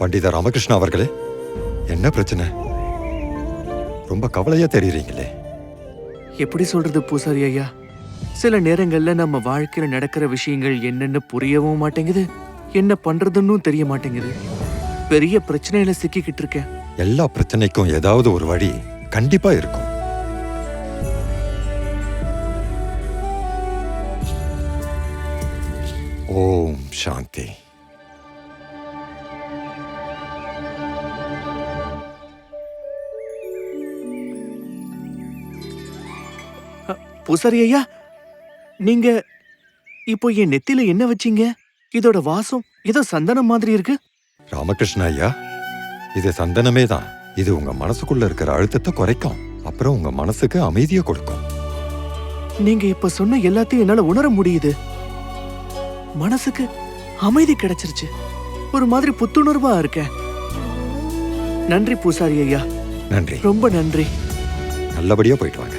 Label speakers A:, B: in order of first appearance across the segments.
A: பண்டித ராமகிருஷ்ணா அவர்களே என்ன பிரச்சனை? ரொம்ப கவலையா தெரியுறீங்களே.
B: எப்படி சொல்றது பூசாரி ஐயா? சில நேரங்கள்ல நம்ம வாழ்க்கையில நடக்கிற விஷயங்கள் என்னன்னு புரியவும் மாட்டேங்குது என்ன பண்றதுன்னு தெரிய மாட்டேங்குது. பெரிய பிரச்சனையில சிக்கிக்கிட்டு இருக்கேன்.
A: எல்லா பிரச்சனைக்கும் ஏதாவது ஒரு வழி கண்டிப்பா இருக்கும். ஓம் சாந்தி.
B: பூசாரி ஐயா நீங்க இப்போ என் நெத்தில என்ன வச்சீங்க? இதோட வாசம் ஏதோ சந்தனம் மாதிரி இருக்கு.
A: ராமகிருஷ்ணா ஐயா இது சந்தனமே தான். இது உங்க மனசுக்குள்ள இருக்கிற அழுத்தத்தை குறைக்கும். அப்புறம் உங்க மனசுக்கு அமைதியை கொடுக்கும்.
B: நீங்க இப்ப சொன்ன எல்லாத்தையும் என்னால உணர முடியுது. மனசுக்கு அமைதி கிடைச்சிருச்சு. ஒரு மாதிரி புத்துணர்வா இருக்கேன். நன்றி பூசாரி ஐயா.
A: நன்றி.
B: ரொம்ப நன்றி.
A: நல்லபடியா போயிட்டு வாங்க.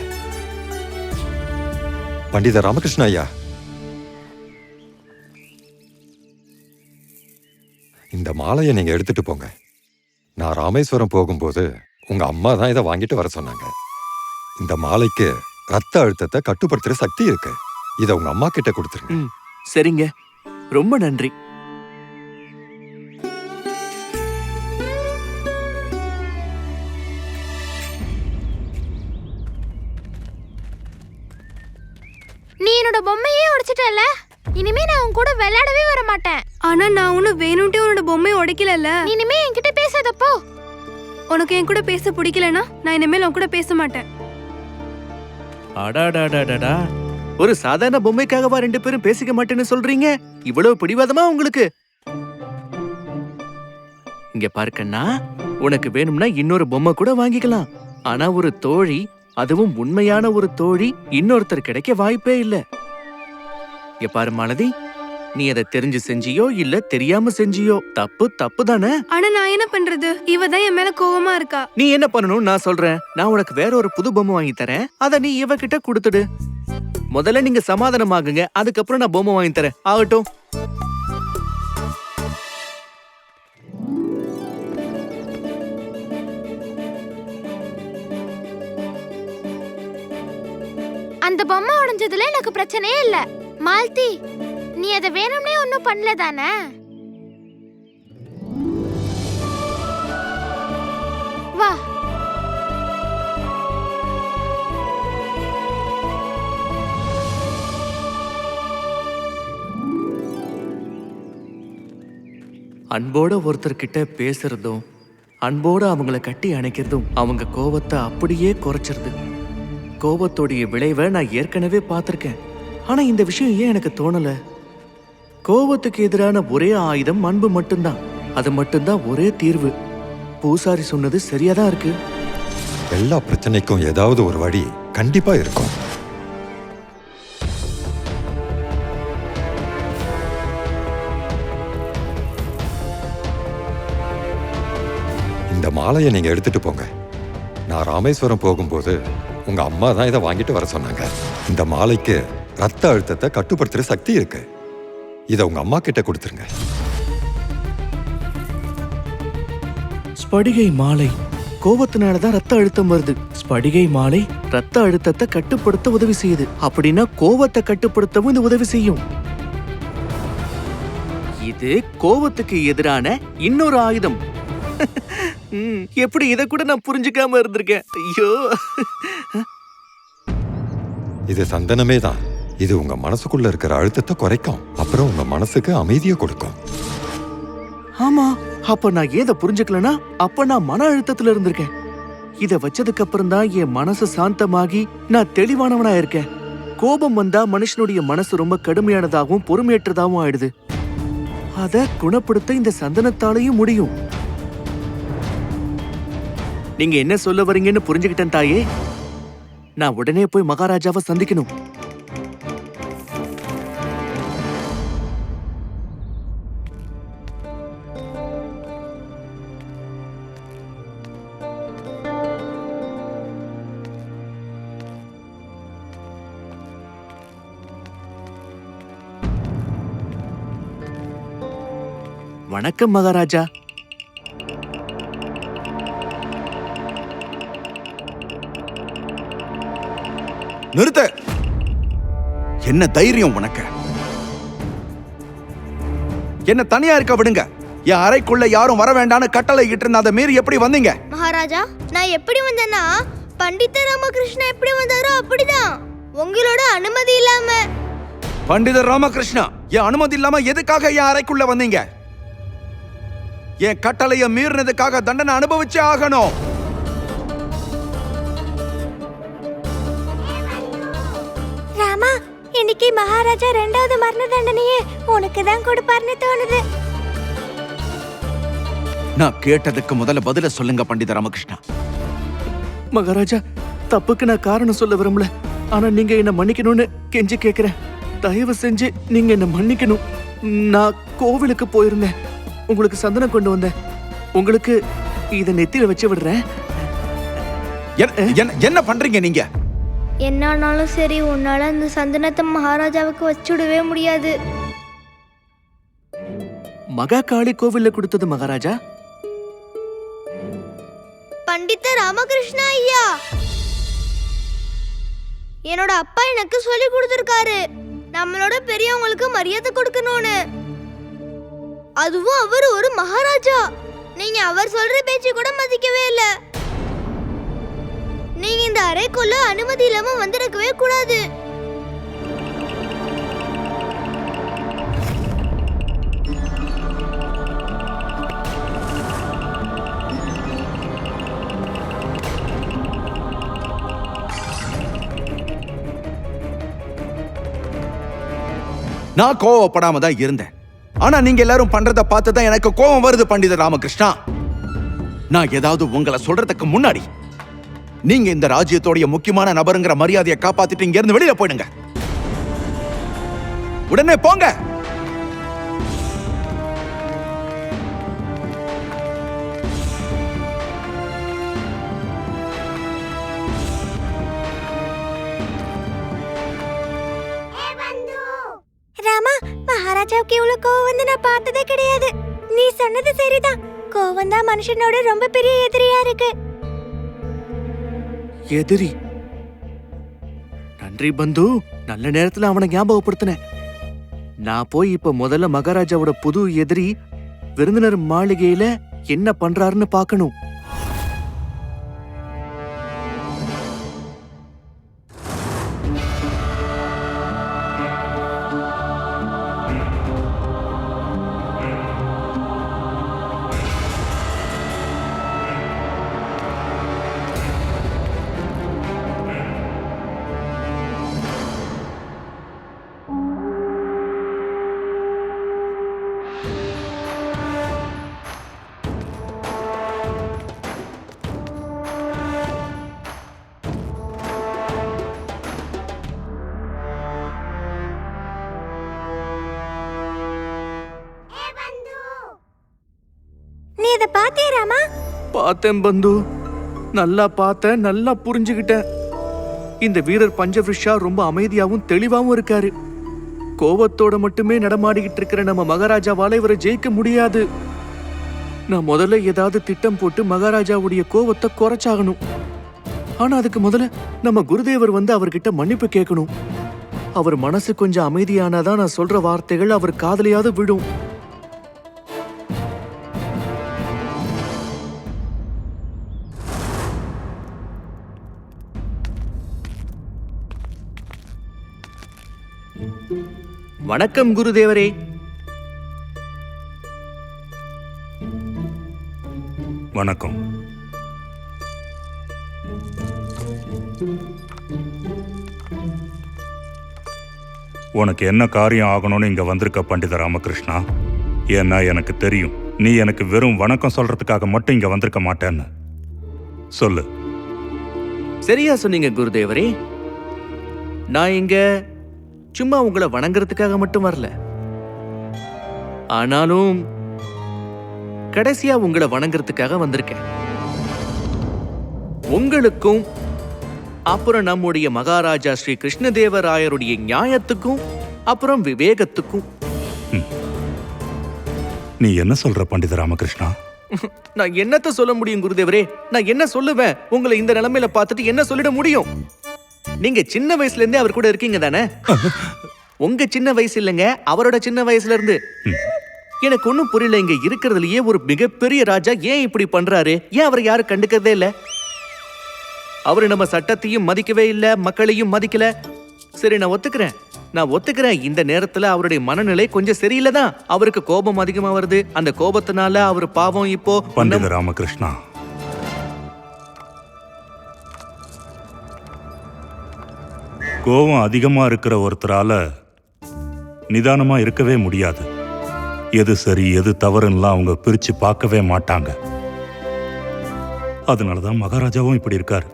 A: பண்டித ராமகிருஷ்ண ஐயா. இந்த மாலையை நீங்க எடுத்துட்டு போங்க. நான் ராமேஸ்வரம் போகும்போது உங்க அம்மா தான் இதை வாங்கிட்டு வர சொன்னாங்க. இந்த மாலைக்கு ரத்த அழுத்தத்தை கட்டுப்படுத்துற சக்தி இருக்கு. இதை உங்க அம்மா கிட்ட கொடுத்துருங்க.
B: சரிங்க. ரொம்ப நன்றி.
C: பொம்மையே உடைச்சிட்டல இனிமே நான் உன் கூட விளையாடவே வர மாட்டேன்
D: ஆனா நான் ஒன்னும் வேணும்ட்டே உன்னோட பொம்மையை உடைக்கலல்ல.
C: நீ இனிமே என்கிட்ட பேசாதப்போ
D: உனக்கு என் கூட பேச பிடிக்கலனா நான் இனிமேல் உன் கூட பேச மாட்டேன்.
B: அடாடாடாடாடா. ஒரு சாதாரண பொம்மைக்காகவா ரெண்டு பேரும் பேசிக்க மாட்டேன்னு சொல்றீங்க? இவ்வளவு பிடிவாதமா உங்களுக்கு? இங்க பாருக்கண்ணா உனக்கு வேணும்னா இன்னொரு பொம்மை கூட வாங்கிக்கலாம். ஆனா ஒரு தோழி அதுவும் உண்மையான ஒரு தோழி இன்னொருத்தர் கிடைக்க வாய்ப்பே இல்ல. இங்க பாரு மாலதி. நீ அதை தெரிஞ்சு செஞ்சியோ இல்ல தெரியாம செஞ்சியோ தப்பு தப்பு தானே?
D: ஆனா நான் என்ன பண்றது? இவ தான் என் மேல கோவமா இருக்கா?
B: நீ என்ன பண்ணணும் நான் சொல்றேன். நான் உனக்கு வேற ஒரு புது பொம்மை வாங்கி தரேன். அத நீ இவகிட்ட கொடுத்துடு. முதல்ல நீங்க சமாதானமாகுங்க அதுக்கப்புறம் நான் பொம்மை வாங்கி தரேன். ஆகட்டும்.
C: அந்த பொம்மை உடைஞ்சதுல எனக்கு பிரச்சனையே இல்ல. மால்தி நீ அதை வேணும்னே ஒன்னும் பண்ணல தானே? வா.
B: அன்போட ஒருத்தர்கிட்ட பேசுறதும் அன்போட அவங்கள கட்டி அணைக்கிறதும் அவங்க கோவத்தை அப்படியே குறைச்சிருது. கோவத்தோடைய விளைவை நான் ஏற்கனவே பார்த்துருக்கேன். ஆனா இந்த விஷயம் ஏன் எனக்கு தோணல? கோபத்துக்கு எதிரான ஒரே ஆயுதம் அன்பு மட்டும்தான். அது மட்டும்தான் ஒரே தீர்வு. பூசாரி சொன்னது சரியாதான் இருக்கு.
A: எல்லா பிரச்சனைக்கும் ஏதாவது ஒரு வழி கண்டிப்பா இருக்கும். இந்த மாலையை நீங்க எடுத்துட்டு போங்க. நான் ராமேஸ்வரம் போகும்போது உங்க அம்மா தான் இதை வாங்கிட்டு வர சொன்னாங்க. இந்த மாலைக்கு ரத்த அழுத்தத்தை கட்டுப்படுத்துற சக்தி இருக்கு. இதை உங்க அம்மா கிட்ட கொடுத்துருங்க.
B: ஸ்படிகை மாலை. கோவத்தினால தான் ரத்த அழுத்தம் வருது. ஸ்படிகை மாலை ரத்த அழுத்தத்தை கட்டுப்படுத்த உதவி செய்யுது. அப்படின்னா கோவத்தை கட்டுப்படுத்தவும் இந்த உதவி செய்யும். இது கோவத்துக்கு எதிரான இன்னொரு ஆயுதம். ம், எப்படி இத கூட நான் புரிஞ்சுக்காம இருந்திருக்கேன். ஐயோ.
A: இது சந்தனமே தான். இது உங்க மனசுக்குள்ள இருக்கிற அழுத்தத்தை குறைக்கும். அப்புறம் உங்க மனசுக்கு அமைதியை கொடுக்கும்.
B: ஆமா அப்ப நான் ஏத புரிஞ்சுக்கலனா அப்ப நான் மன அழுத்தத்துல இருந்திருக்கேன். இத வச்சதுக்கு அப்புறம் தான் என் மனசு சாந்தமாகி நான் தெளிவானவனா இருக்கேன். கோபம் வந்தா மனுஷனுடைய மனசு ரொம்ப கடுமையானதாகவும் பொறுமையற்றதாகவும் ஆயிடுது. அத குணப்படுத்த இந்த சந்தனத்தாலையும் முடியும். நீங்க என்ன சொல்ல வரீங்கன்னு புரிஞ்சுக்கிட்டேன் தாயே. நான் உடனே போய் மகாராஜாவை சந்திக்கணும். வணக்கம் மகாராஜா.
E: நிறுத்த. என்ன தைரியம் உனக்கு? என்ன தனியா இருக்க விடுங்க. என் அறைக்குள்ள யாரும் வர வேண்டாம்னு கட்டளை இட்டு இருந்த அதை மீறி எப்படி வந்தீங்க?
C: மகாராஜா நான் எப்படி வந்தேன்னா பண்டித ராமகிருஷ்ணா எப்படி வந்தாரோ அப்படிதான். உங்களோட அனுமதி இல்லாம.
E: பண்டிதர் ராமகிருஷ்ணா என் அனுமதி இல்லாம எதுக்காக என் அறைக்குள்ள வந்தீங்க? என் கட்டளைய மீறினதுக்காக தண்டனை அனுபவிச்சே ஆகணும்.
C: ராமா இன்னைக்கு மகாராஜா ரெண்டாவது மரண தண்டனையே உனக்கு தான் கொடுப்பார்னு தோணுது.
E: நான் கேட்டதுக்கு முதல்ல பதில சொல்லுங்க பண்டித ராமகிருஷ்ணா.
B: மகாராஜா தப்புக்கு நான் காரணம் சொல்ல விரும்பல. ஆனா நீங்க என்ன மன்னிக்கணும்னு கெஞ்சி கேக்குறேன். தயவு செஞ்சு நீங்க என்ன மன்னிக்கணும். நான் கோவிலுக்கு போயிருந்தேன். உங்களுக்கு சந்தனம் கொண்டு வந்தேன். உங்களுக்கு இதை நெத்தியில வச்சு விடுறேன்.
E: என்ன- என்ன- என்ன பண்றீங்க நீங்க?
C: என்னானாலும் சரி உன்னால அந்த சந்தனத்தை மகாராஜாவுக்கு வச்சுடவே முடியாது.
B: மகா காளி கோவில்ல கொடுத்தது மகாராஜா?
C: பண்டித ராமகிருஷ்ணா ஐயா! என்னோட அப்பா எனக்கு சொல்லி கொடுத்துருக்காரு. நம்மளோட பெரியவங்களுக்கு மரியாதை கொடுக்கணும்னு. அதுவும் அவர் ஒரு மகாராஜா. நீங்க அவர் சொல்ற பேச்சு கூட மதிக்கவே இல்ல. நீங்க இந்த அறைக்குள்ள அனுமதி இல்லாம வந்திருக்கவே கூடாது.
E: நான் கோவப்படாம தான் இருந்தேன். ஆனா நீங்க எல்லாரும் பண்றத பார்த்து தான் எனக்கு கோபம் வருது பண்டித ராமகிருஷ்ணா. நான் ஏதாவது உங்களை சொல்றதுக்கு முன்னாடி நீங்க இந்த ராஜ்யத்தோடைய முக்கியமான நபருங்கிற மரியாதையை காப்பாத்திட்டு இங்க இருந்து வெளியில போயிடுங்க. உடனே போங்க.
C: ராஜாவுக்கு இவ்வளவு கோவம் வந்து நான் பார்த்ததே கிடையாது. நீ சொன்னது சரிதான். கோவம் தான் மனுஷனோட ரொம்ப பெரிய எதிரியா இருக்கு.
B: எதிரி. நன்றி பந்து. நல்ல நேரத்துல அவனை ஞாபகப்படுத்தினேன். நான் போய் இப்ப முதல்ல மகாராஜாவோட புது எதிரி விருந்தினர் மாளிகையில என்ன பண்றாருன்னு பார்க்கணும். பார்த்தேன் பந்து. நல்லா பார்த்தேன் நல்லா புரிஞ்சுக்கிட்டேன் இந்த வீரர் பஞ்சவிருஷா ரொம்ப அமைதியாகவும் தெளிவாகவும் இருக்காரு. கோவத்தோட மட்டுமே நடமாடிக்கிட்டு இருக்கிற நம்ம மகாராஜாவால இவரை ஜெயிக்க முடியாது. நான் முதல்ல ஏதாவது திட்டம் போட்டு மகாராஜாவுடைய கோவத்தை குறைச்சாகணும். ஆனா அதுக்கு முதல்ல நம்ம குருதேவர் வந்து அவர்கிட்ட மன்னிப்பு கேட்கணும். அவர் மனசு கொஞ்சம் அமைதியானாதான் நான் சொல்ற வார்த்தைகள் அவர் காதலியாவது விடும். வணக்கம் குருதேவரே.
F: வணக்கம். உனக்கு என்ன காரியம் ஆகணும்னு இங்க வந்திருக்க பண்டித ராமகிருஷ்ணா? ஏன்னா எனக்கு தெரியும் நீ எனக்கு வெறும் வணக்கம் சொல்றதுக்காக மட்டும் இங்க வந்திருக்க மாட்டேன்னு. சொல்லு.
B: சரியா சொன்னீங்க குருதேவரே. நான் இங்க சும்மா உங்களை வணங்குறதுக்காக மட்டும் வரல. ஆனாலும் கடைசியா உங்களை வணங்குறதுக்காக வந்திருக்கேன். உங்களுக்கும் அப்புறம் நம்முடைய மகாராஜா ஸ்ரீ கிருஷ்ணதேவராயருடைய நியாயத்துக்கும் அப்புறம் விவேகத்துக்கும்.
F: நீ என்ன சொல்ற பண்டித ராமகிருஷ்ணா?
B: நான் என்னத்த சொல்ல முடியும் குருதேவரே? நான் என்ன சொல்லுவேன்? உங்களை இந்த நிலைமையில பார்த்துட்டு என்ன சொல்லிட முடியும்? நீங்க சின்ன வயசுல இருந்தே அவர் கூட இருக்கீங்க தானே? உங்க சின்ன வயசு இல்லைங்க அவரோட சின்ன வயசுல இருந்து எனக்கு ஒண்ணும் புரியல இங்க இருக்கிறதுலயே ஒரு மிகப்பெரிய ராஜா ஏன் இப்படி பண்றாரு? ஏன் அவரை யாரும் கண்டுக்கிறதே இல்ல? அவரு நம்ம சட்டத்தையும் மதிக்கவே இல்ல மக்களையும் மதிக்கல. சரி நான் ஒத்துக்கிறேன். நான் ஒத்துக்கிறேன். இந்த நேரத்துல அவருடைய மனநிலை கொஞ்சம் சரியில்லை தான் அவருக்கு கோபம் அதிகமா வருது. அந்த கோபத்தினால அவர் பாவம் இப்போ
F: ராமகிருஷ்ணா. கோபம் அதிகமா இருக்கிற ஒருத்தரால நிதானமா இருக்கவே முடியாது. எது சரி எது தவறுன்னுலாம் அவங்க பிரிச்சு பார்க்கவே மாட்டாங்க. அதனாலதான் மகாராஜாவும் இப்படி இருக்காரு.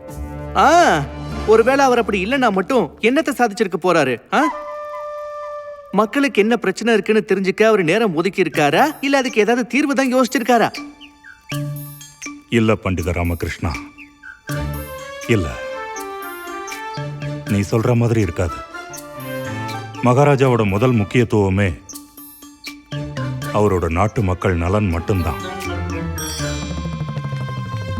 B: ஆ ஒருவேளை அவர் அப்படி இல்லைன்னா மட்டும் என்னத்தை சாதிச்சிருக்க போறாரு ஆ? மக்களுக்கு என்ன பிரச்சனை இருக்குன்னு தெரிஞ்சுக்க அவர் நேரம் ஒதுக்கி இருக்காரா இல்ல அதுக்கு ஏதாவது தீர்வு தான் யோசிச்சிருக்காரா?
F: இல்ல பண்டித ராமகிருஷ்ணா. இல்ல. நீ சொல்ற மாதிரி இருக்காது. மகாராஜாவோட முதல் முக்கியத்துவமே அவரோட நாட்டு மக்கள் நலன் மட்டும்தான்.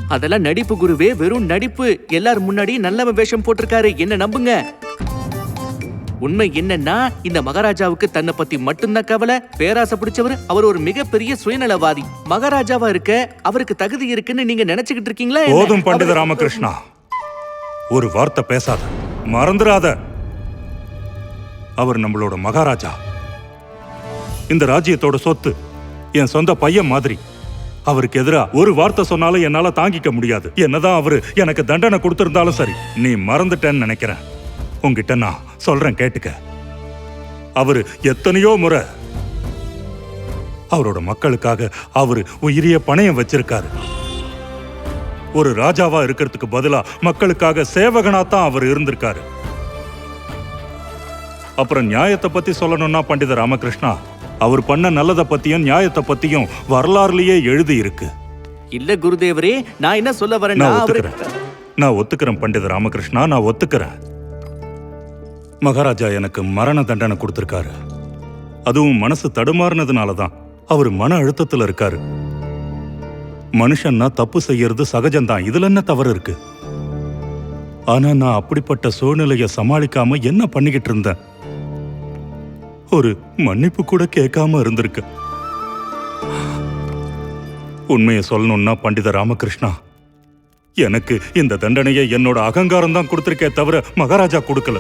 B: அதெல்லாம் நடிப்பு குருவே வெறும் நடிப்பு. எல்லார் முன்னாடி நல்ல வேஷம் போட்டிருக்காரு. என்ன நம்புங்க? உண்மை என்னன்னா இந்த மகாராஜாவுக்கு தன்னை பத்தி மட்டும்தான் கவலை. பேராசை பிடிச்சவர் அவர் ஒரு மிகப்பெரிய சுயநலவாதி. மகாராஜாவா இருக்க அவருக்கு தகுதி இருக்குன்னு நீங்க நினைச்சுக்கிட்டு இருக்கீங்களா?
F: போதும் பண்டித ராமகிருஷ்ணா. ஒரு வார்த்தை பேசாத. மறந்துடாத அவர் நம்மளோட மகாராஜா. இந்த ராஜ்யத்தோட சொத்து என் சொந்த பையன் மாதிரி. அவருக்கு எதிரா ஒரு வார்த்தை சொன்னாலும் என்னால தாங்கிக்க முடியாது. என்னதான் அவரு எனக்கு தண்டனை கொடுத்திருந்தாலும் சரி நீ மறந்துட்டேன்னு நினைக்கிறேன். உங்ககிட்ட நான் சொல்றேன் கேட்டுக்க. அவரு எத்தனையோ முறை அவரோட மக்களுக்காக அவரு உயிரிய பணையம் வச்சிருக்காரு. ஒரு ராஜாவா இருக்கிறதுக்கு பதிலா மக்களுக்காக சேவகனா தான் அவர் இருந்திருக்காரு. அப்புறம் நியாயத்தை பத்தி சொல்லணும்னா பண்டித ராமகிருஷ்ணா அவர் பண்ண நல்லதை பத்தியும் நியாயத்தை பத்தியும் வரலாறுலயே எழுதி இருக்கு.
B: இல்ல குருதேவரே நான் என்ன சொல்ல
F: ஒத்துக்கிறேன். நான் ஒத்துக்கிறேன் பண்டித ராமகிருஷ்ணா நான் ஒத்துக்கிறேன். மகாராஜா எனக்கு மரண தண்டனை கொடுத்திருக்காரு. அதுவும் மனசு தடுமாறினதுனால தான் அவர் மன அழுத்தத்துல இருக்காரு. மனுஷன்னா தப்பு செய்யறது சகஜம்தான். இதுல என்ன தவறு இருக்கு? ஆனா நான் அப்படிப்பட்ட சூழ்நிலையை சமாளிக்காம என்ன பண்ணிக்கிட்டு இருந்தேன்? ஒரு மன்னிப்பு கூட கேட்காம இருந்திருக்கு. உண்மையை சொல்லணும்னா பண்டித ராமகிருஷ்ணா எனக்கு இந்த தண்டனையை என்னோட அகங்காரம் தான் கொடுத்திருக்கே தவிர மகாராஜா கொடுக்கல.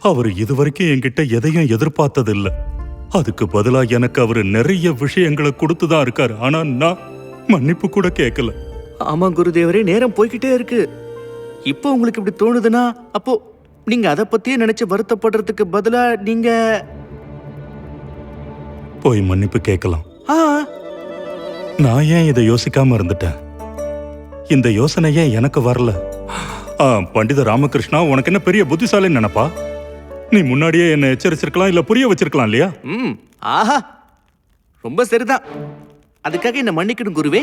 F: அவர் இதுவரைக்கும் என்கிட்ட எதையும் எதிர்பார்த்ததில்ல. அதுக்கு பதிலா எனக்கு அவர் நிறைய விஷயங்களை கொடுத்துதான் இருக்காரு. ஆனா நான் மன்னிப்பு கூட கேட்கல
B: ஆமா குருதேவரே நேரம் போய்கிட்டே இருக்கு. இப்போ உங்களுக்கு இப்படி தோணுதுன்னா அப்போ நீங்க அதை பத்தியே நினைச்சு வருத்தப்படுறதுக்கு பதிலா நீங்க
F: போய் மன்னிப்பு கேட்கலாம்
B: ஆ.
F: நான் ஏன் இதை யோசிக்காம இருந்துட்டேன்? இந்த யோசனை ஏன் எனக்கு வரல. ஆ, பண்டித ராமகிருஷ்ணா உனக்கு என்ன பெரிய புத்திசாலின்னு நினைப்பா? நீ முன்னாடியே என்ன எச்சரிச்சிருக்கலாம் இல்ல புரிய வச்சிருக்கலாம் இல்லையா?
B: ம் ஆஹா. ரொம்ப சரிதான். அதுக்காக என்ன மன்னிக்கணும் குருவே.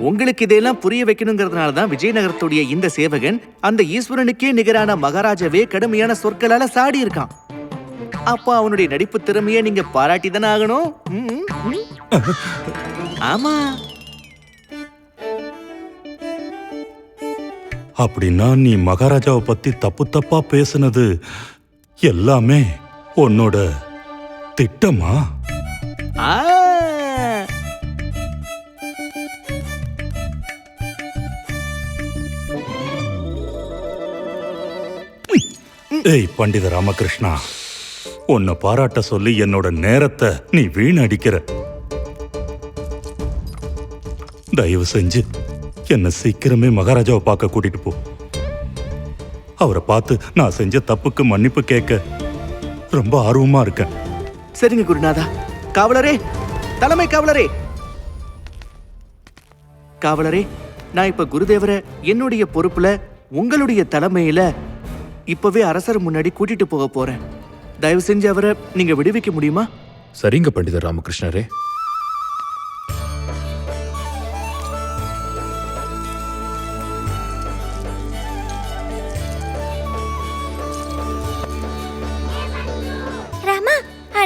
B: உங்களுக்கு இதையெல்லாம் புரிய வைக்கணுங்கிறதுனால தான் விஜயநகரத்துடைய இந்த சேவகன் அந்த ஈஸ்வரனுக்கே நிகரான மகாராஜாவே கடுமையான சொற்களால சாடி இருக்கான் அப்ப அவனுடைய நடிப்பு திறமையை நீங்க பாராட்டி தானே ஆகணும் ம், ம். ஆமா.
F: அப்படின்னா நீ மகாராஜாவை பத்தி தப்பு தப்பா பேசுனது எல்லாமே உன்னோட திட்டமா? ஏய் பண்டித ராமகிருஷ்ணா உன்னை பாராட்ட சொல்லி என்னோட நேரத்தை நீ வீணடிக்கிற. தயவு செஞ்சு என்ன சீக்கிரமே மகாராஜாவை பார்க்க கூட்டிட்டு போ. அவரை பார்த்து நான் செஞ்ச தப்புக்கு மன்னிப்பு கேட்க ரொம்ப ஆர்வமா இருக்கேன்.
B: சரிங்க குருநாதா. காவலரே தலைமை காவலரே. காவலரே நான் இப்ப குருதேவரை என்னுடைய பொறுப்புல உங்களுடைய தலைமையில இப்பவே அரசர் முன்னாடி கூட்டிட்டு போக போறேன். தயவு செஞ்சு அவரை நீங்க விடுவிக்க முடியுமா?
G: சரிங்க பண்டிதர் ராமகிருஷ்ணரே.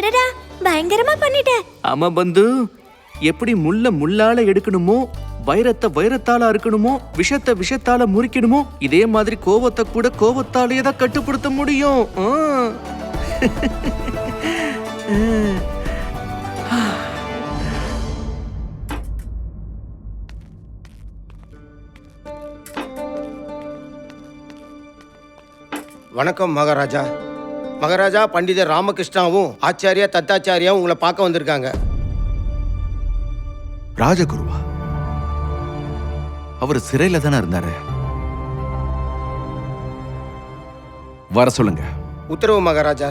C: அடடா பயங்கரமா பண்ணிட்ட.
B: ஆமா பந்து. எப்படி முள்ள முள்ளால எடுக்கணுமோ வைரத்தை வைரத்தால அறுக்கணுமோ விஷத்தை விஷத்தால முறிக்கணுமோ இதே மாதிரி கோவத்தை கூட கோவத்தாலேயே தான் கட்டுப்படுத்த முடியும்.
H: வணக்கம் மகாராஜா. மகாராஜா பண்டிதர் ராமகிருஷ்ணாவும் ஆச்சாரியா தத்தாச்சாரியாவும் உங்களை பார்க்க வந்திருக்காங்க.
E: ராஜகுருவா அவர் சிறையில தானே இருந்தாரு? வர சொல்லுங்க.
H: உத்தரவு மகாராஜா.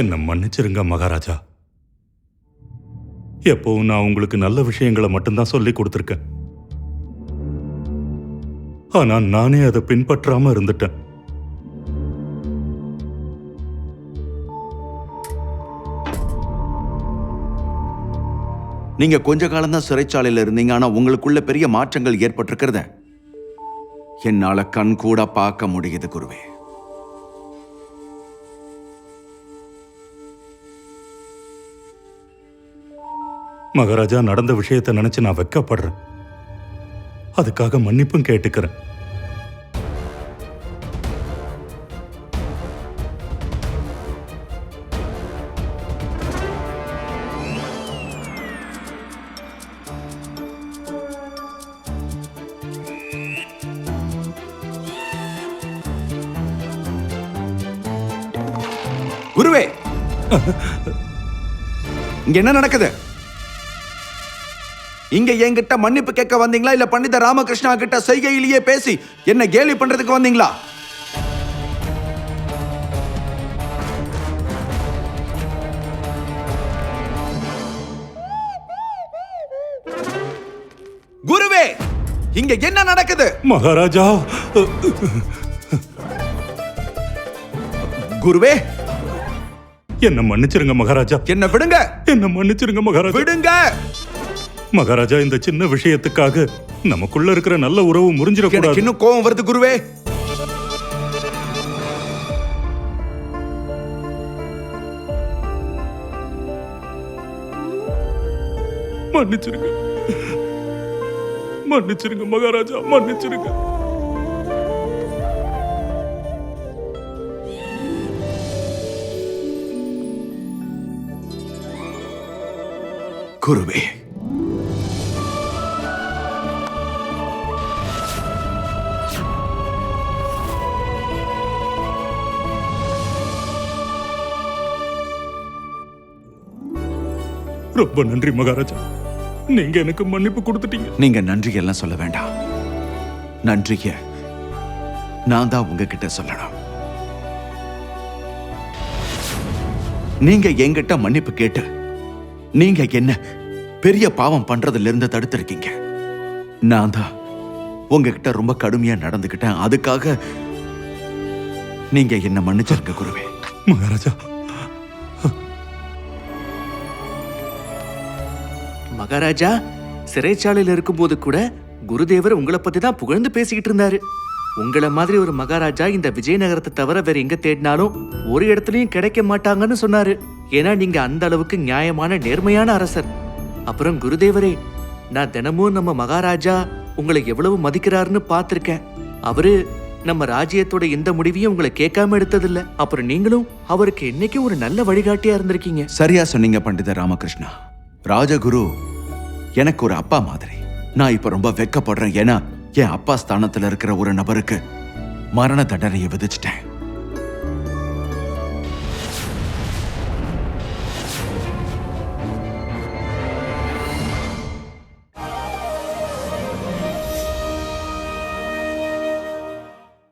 F: என்ன மன்னிச்சிருங்க மகாராஜா. எப்பவும் நான் உங்களுக்கு நல்ல விஷயங்களை மட்டும்தான் சொல்லி கொடுத்துருக்கேன். ஆனா நானே அதை பின்பற்றாம இருந்துட்டேன்.
E: நீங்க கொஞ்ச காலம் தான் சிறைச்சாலையில இருந்தீங்க ஆனா உங்களுக்குள்ள பெரிய மாற்றங்கள் ஏற்பட்டிருக்கிறத என்னால கண் கூட பார்க்க முடியுது குருவே.
F: மகாராஜா நடந்த விஷயத்தை நினைச்சு நான் வெக்கப்படுறேன். அதுக்காக மன்னிப்பும் கேட்டுக்கிறேன்.
E: குருவே! இங்க என்ன நடக்குது? இங்க என்கிட்ட மன்னிப்பு கேட்க வந்தீங்களா? இல்ல பண்டித ராமகிருஷ்ணா கிட்ட செய்கையிலேயே பேசி என்ன கேலி பண்றதுக்கு வந்தீங்களா? குருவே இங்க என்ன நடக்குது?
F: மகாராஜா.
E: குருவே.
F: என்ன மன்னிச்சிருங்க மகாராஜா.
E: என்ன விடுங்க.
F: என்ன மன்னிச்சிருங்க மகாராஜா.
E: விடுங்க.
F: மகாராஜா இந்த சின்ன விஷயத்துக்காக நமக்குள்ள இருக்கிற நல்ல உறவு முறிஞ்சிடக்கூடாது
E: இன்னும் கோபம் வருது குருவே.
F: மன்னிச்சிருங்க. மன்னிச்சிருங்க மகாராஜா மன்னிச்சிருங்க.
E: குருவே
F: ரொம்ப நன்றி மகாராஜா. நீங்க எனக்கு மன்னிப்பு கொடுத்துட்டீங்க.
E: நீங்க நன்றி எல்லாம் சொல்ல வேண்டாம். நன்றிய நான் தான் உங்ககிட்ட சொல்லணும். நீங்க என்கிட்ட மன்னிப்பு கேட்டு நீங்க என்ன பெரிய பாவம் பண்றதுல இருந்து தடுத்திருக்கீங்க. நான் தான் உங்ககிட்ட ரொம்ப கடுமையா நடந்துக்கிட்டேன். அதுக்காக நீங்க என்ன மன்னிச்சிருக்க குருவே.
F: மகாராஜா
B: மகாராஜா சிறைச்சாலையில இருக்கும்போது கூட குருதேவர் உங்களை பத்தி தான் புகழ்ந்து பேசிக்கிட்டு இருந்தாரு. உங்களை மாதிரி ஒரு மகாராஜா இந்த விஜயநகரத்தை தவிர வேற எங்க தேடினாலும் ஒரு இடத்துலயும் கிடைக்க மாட்டாங்கன்னு சொன்னாரு. ஏன்னா நீங்க அந்த அளவுக்கு நியாயமான நேர்மையான அரசர். அப்புறம் குருதேவரே நான் தினமும் நம்ம மகாராஜா உங்களை எவ்வளவு மதிக்கிறாருன்னு பார்த்துருக்கேன். அவரு நம்ம ராஜ்யத்தோட எந்த முடிவையும் உங்களை கேட்காம எடுத்ததில்ல. அப்புறம் நீங்களும் அவருக்கு என்னைக்கும் ஒரு நல்ல வழிகாட்டியா இருந்திருக்கீங்க.
E: சரியா சொன்னீங்க பண்டித ராமகிருஷ்ணா. ராஜகுரு எனக்கு ஒரு அப்பா மாதிரி. நான் இப்ப ரொம்ப வெக்கப்படுறேன். ஏன்னா என் அப்பா ஸ்தானத்துல இருக்கிற ஒரு நபருக்கு மரண தண்டனையை விதிச்சிட்டேன்.